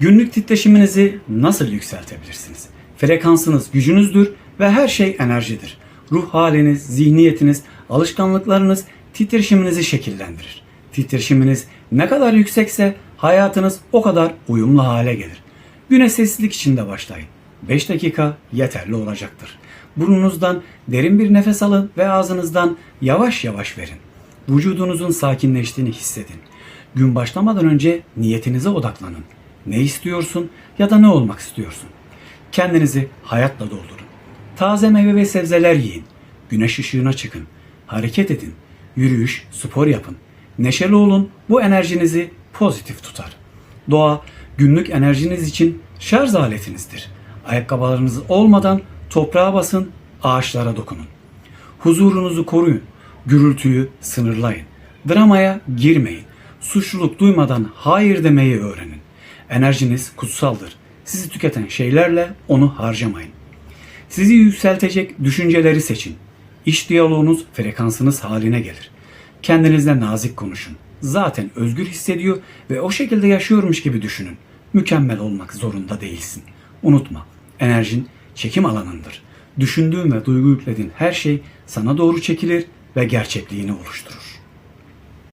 Günlük titreşiminizi nasıl yükseltebilirsiniz? Frekansınız gücünüzdür ve her şey enerjidir. Ruh haliniz, zihniyetiniz, alışkanlıklarınız titreşiminizi şekillendirir. Titreşiminiz ne kadar yüksekse hayatınız o kadar uyumlu hale gelir. Güne sessizlik içinde başlayın. 5 dakika yeterli olacaktır. Burnunuzdan derin bir nefes alın ve ağzınızdan yavaş yavaş verin. Vücudunuzun sakinleştiğini hissedin. Gün başlamadan önce niyetinize odaklanın. Ne istiyorsun ya da ne olmak istiyorsun? Kendinizi hayatla doldurun. Taze meyve ve sebzeler yiyin. Güneş ışığına çıkın. Hareket edin. Yürüyüş, spor yapın. Neşeli olun. Bu enerjinizi pozitif tutar. Doğa günlük enerjiniz için şarj aletinizdir. Ayakkabılarınız olmadan toprağa basın, ağaçlara dokunun. Huzurunuzu koruyun. Gürültüyü sınırlayın. Dramaya girmeyin. Suçluluk duymadan hayır demeyi öğrenin. Enerjiniz kutsaldır. Sizi tüketen şeylerle onu harcamayın. Sizi yükseltecek düşünceleri seçin. İş diyaloğunuz frekansınız haline gelir. Kendinizle nazik konuşun. Zaten özgür hissediyor ve o şekilde yaşıyormuş gibi düşünün. Mükemmel olmak zorunda değilsin. Unutma, enerjin çekim alanındır. Düşündüğün ve duygu yüklediğin her şey sana doğru çekilir ve gerçekliğini oluşturur.